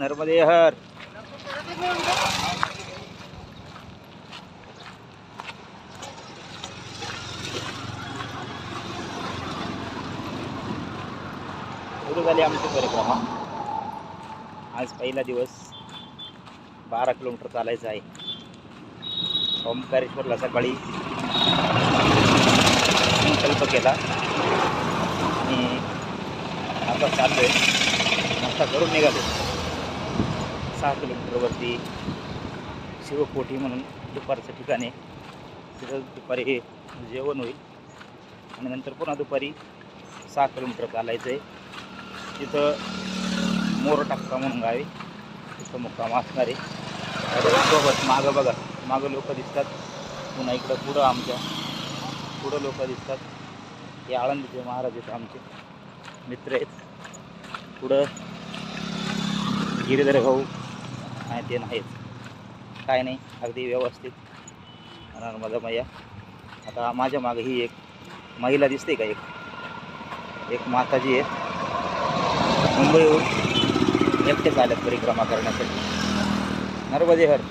नर्मदे हर. सुरू झाली आमची परिक्रमा आज पहिला दिवस बारा किलोमीटर चालायचं आहे. ओंकारेश्वरला सकाळी संकल्प केला. आणि आता चाललोय. नाश्ता करून निघालो सहा किलोमीटरवरती शिवकोठी म्हणून दुपारचं ठिकाण आहे. तिथं दुपारी हे जेवण होईल. आणि नंतर पुन्हा दुपारी सहा किलोमीटर चालायचं आहे. तिथं मोर टाक्का म्हणून गावी तिथं मुक्काम असणार आहे. सोबत मागं बघा मागं लोक दिसतात. पुन्हा इकडं पुढं आमच्या पुढं लोक दिसतात. हे आळंदीचे महाराज आहेत आमचे. मित्र आहेत. पुढं गिरीधर भाऊ आणि ते नाहीत. काय नाही अगदी व्यवस्थित. नर्मदा मैया आता माझ्या मागे ही एक महिला दिसते का एक? एक माताजी आहे मुंबईहून एकटेच आल्यात परिक्रमा करण्यासाठी. नर्मदे हर